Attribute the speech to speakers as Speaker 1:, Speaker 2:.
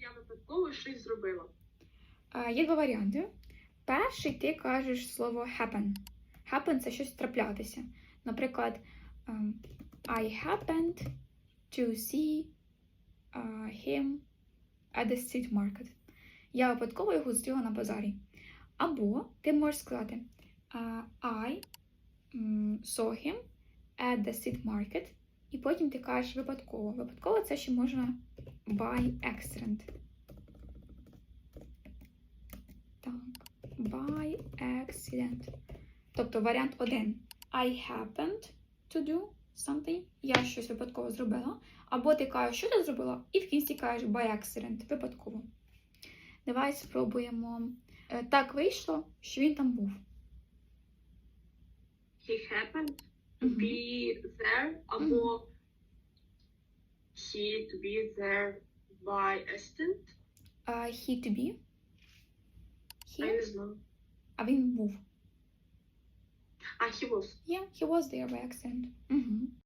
Speaker 1: я випадково щось зробила.
Speaker 2: А, Є два варіанти. Перший ти кажеш слово happen. Happen це щось траплятися. Наприклад, ем, I happened to see uh, him at the street market. Я випадково його зустріла на базарі. Або ти можеш сказати uh, I saw him at the street market. І потім ти кажеш випадково. Випадково це ще можна by accident. Так, by accident. Тобто варіант один. I happened to do something. Я щось випадково зробила. Або ти кажеш, що ти зробила, і в кінці кажеш by accident, випадково. Давай спробуємо. Е, Так вийшло, що він там був.
Speaker 1: He happened to be there, або he to be there by accident.
Speaker 2: А, he to be.
Speaker 1: Я
Speaker 2: He,
Speaker 1: не знаю.
Speaker 2: а він був.
Speaker 1: А, he was.
Speaker 2: Yeah, he was there by accident. Угу.